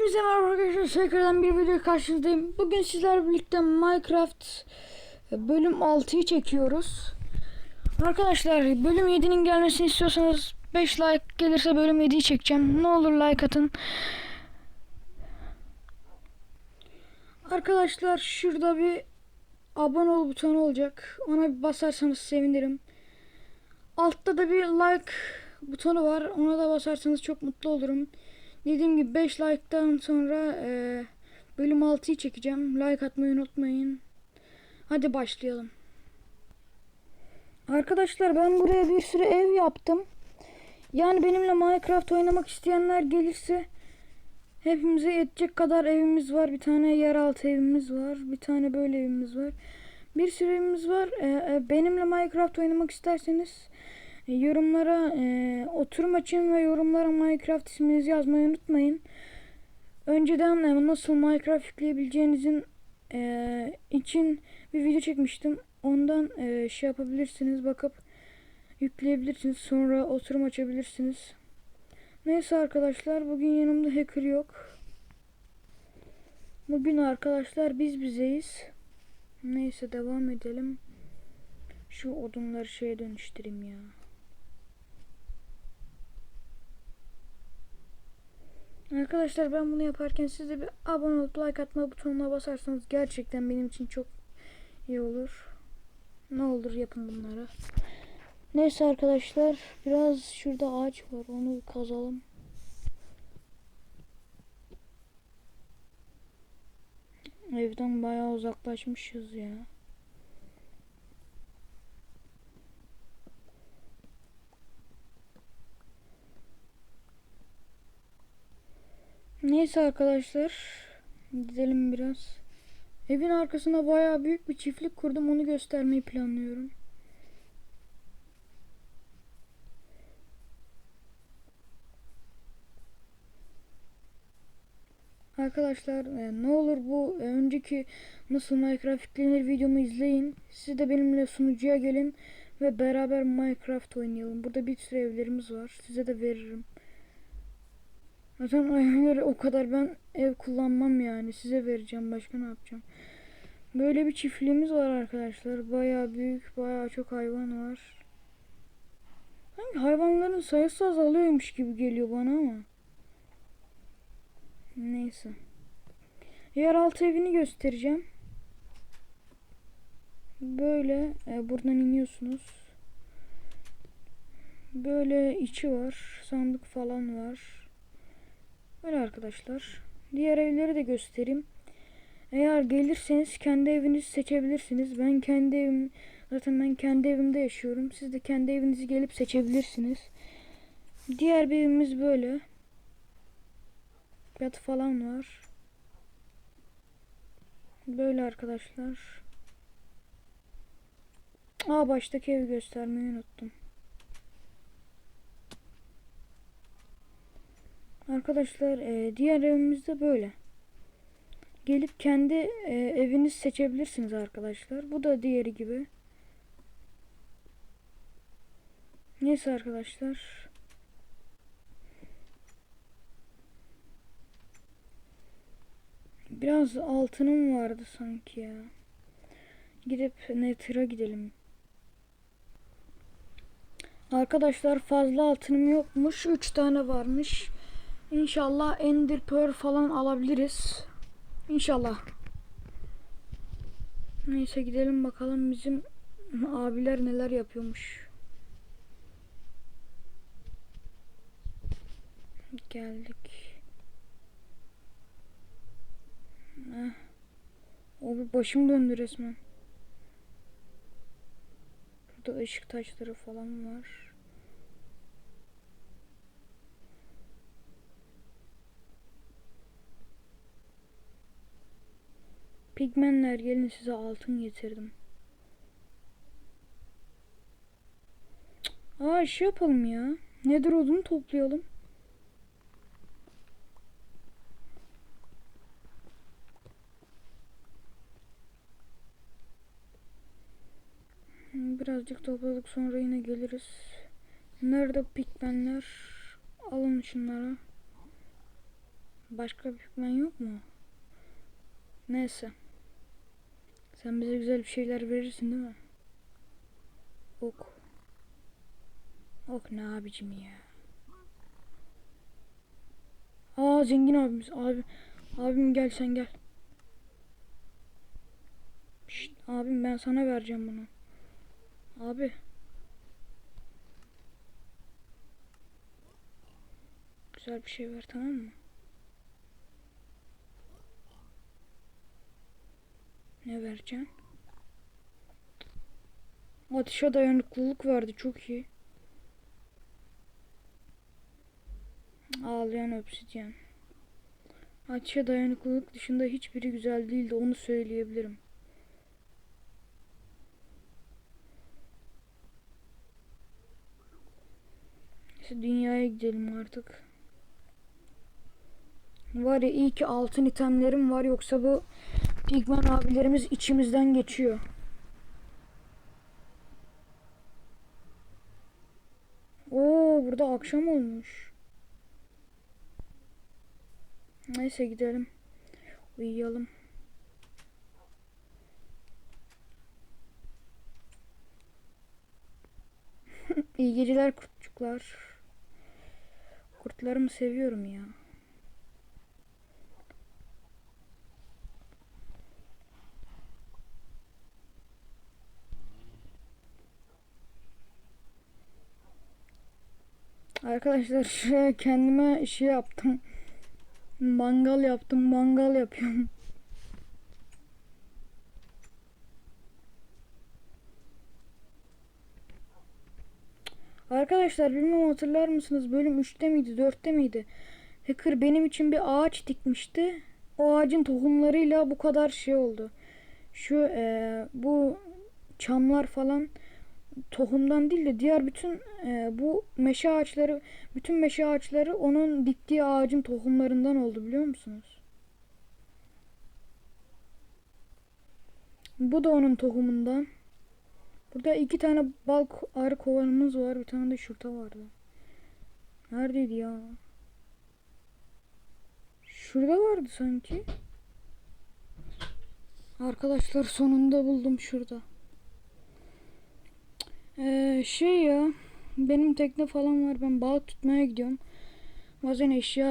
Hepinize merhaba arkadaşlar. Tekrardan bir video karşınızdayım. Bugün sizlerle birlikte Minecraft bölüm 6'yı çekiyoruz. Arkadaşlar bölüm 7'nin gelmesini istiyorsanız 5 like gelirse bölüm 7'yi çekeceğim. Ne olur like atın. Arkadaşlar şurada bir abone ol butonu olacak. Ona bir basarsanız sevinirim. Altta da bir like butonu var. Ona da basarsanız çok mutlu olurum. Dediğim gibi 5 like'tan sonra e, bölüm 6'yı çekeceğim. Like atmayı unutmayın. Hadi başlayalım. Arkadaşlar ben buraya bir sürü ev yaptım. Yani benimle Minecraft oynamak isteyenler gelirse hepimize yetecek kadar evimiz var. Bir tane yeraltı evimiz var. Bir tane böyle evimiz var. Bir sürü evimiz var. E, e, benimle Minecraft oynamak isterseniz yorumlara e, oturum açın ve yorumlara Minecraft isminizi yazmayı unutmayın. Önceden e, nasıl Minecraft yükleyebileceğinizin e, için bir video çekmiştim. Ondan e, şey yapabilirsiniz bakıp yükleyebilirsiniz. Sonra oturum açabilirsiniz. Neyse arkadaşlar bugün yanımda hacker yok. Bugün arkadaşlar biz bizeyiz. Neyse devam edelim. Şu odunları şeye dönüştüreyim ya. Arkadaşlar ben bunu yaparken siz de bir abone olup like atma butonuna basarsanız gerçekten benim için çok iyi olur. Ne olur yapın bunları. Neyse arkadaşlar biraz şurada ağaç var onu kazalım. Evden bayağı uzaklaşmışız ya. Neyse arkadaşlar. Gidelim biraz. Evin arkasına bayağı büyük bir çiftlik kurdum. Onu göstermeyi planlıyorum. Arkadaşlar e, ne olur bu önceki nasıl Minecraft yüklenir videomu izleyin. Siz de benimle sunucuya gelin ve beraber Minecraft oynayalım. Burada bir sürü evlerimiz var. Size de veririm. Zaten evleri o kadar ben ev kullanmam yani. Size vereceğim. Başka ne yapacağım? Böyle bir çiftliğimiz var arkadaşlar. Bayağı büyük. Bayağı çok hayvan var. Hangi hayvanların sayısı azalıyormuş gibi geliyor bana ama. Neyse. Yeraltı evini göstereceğim. Böyle e, buradan iniyorsunuz. Böyle içi var. Sandık falan var. Böyle arkadaşlar. Diğer evleri de göstereyim. Eğer gelirseniz kendi evinizi seçebilirsiniz. Ben kendi evim zaten ben kendi evimde yaşıyorum. Siz de kendi evinizi gelip seçebilirsiniz. Diğer bir evimiz böyle. Yatı falan var. Böyle arkadaşlar. Aa baştaki evi göstermeyi unuttum. Arkadaşlar e, diğer evimiz de böyle. Gelip kendi e, eviniz seçebilirsiniz arkadaşlar. Bu da diğeri gibi. Neyse arkadaşlar. Biraz altınım vardı sanki ya. Gidip Nether'a gidelim. Arkadaşlar fazla altınım yokmuş. 3 tane varmış. İnşallah Ender Pearl falan alabiliriz. İnşallah. Neyse gidelim bakalım bizim abiler neler yapıyormuş. Geldik. Heh. O bir başım döndü resmen. Burada ışık taşları falan var. Pigmenler gelin size altın getirdim. Aa şey yapalım ya. Nedir odunu toplayalım. Birazcık topladık sonra yine geliriz. Nerede pigmenler? Alın şunları. Başka hükmen yok mu? Neyse. Sen bize güzel bir şeyler verirsin değil mi? Ok. Ok ne abicim ya. Aa zengin abimiz. Abi, abim gel sen gel. Şşt, abim ben sana vereceğim bunu. Abi. Güzel bir şey ver tamam mı? Ne vereceğim? Ateşe dayanıklılık verdi çok iyi. Ağlayan obsidyen. Ateşe dayanıklılık dışında hiçbiri güzel değildi onu söyleyebilirim. İşte dünyaya gidelim artık. Var ya iyi ki altın itemlerim var yoksa bu pigman abilerimiz içimizden geçiyor. Oo burada akşam olmuş. Neyse gidelim. Uyuyalım. İyi geceler kurtçuklar. Kurtlarımı seviyorum ya. Arkadaşlar şuraya kendime şey yaptım. Mangal yaptım. Mangal yapıyorum. Arkadaşlar bilmem hatırlar mısınız? Bölüm 3'te miydi? 4'te miydi? Hacker benim için bir ağaç dikmişti. O ağacın tohumlarıyla bu kadar şey oldu. Şu eee, bu çamlar falan tohumdan değil de diğer bütün e, bu meşe ağaçları bütün meşe ağaçları onun diktiği ağacın tohumlarından oldu biliyor musunuz? Bu da onun tohumundan. Burada iki tane bal arı kovanımız var. Bir tane de şurada vardı. Neredeydi ya? Şurada vardı sanki. Arkadaşlar sonunda buldum şurada. Ee, şey ya benim tekne falan var ben balık tutmaya gidiyorum. Bazen eşya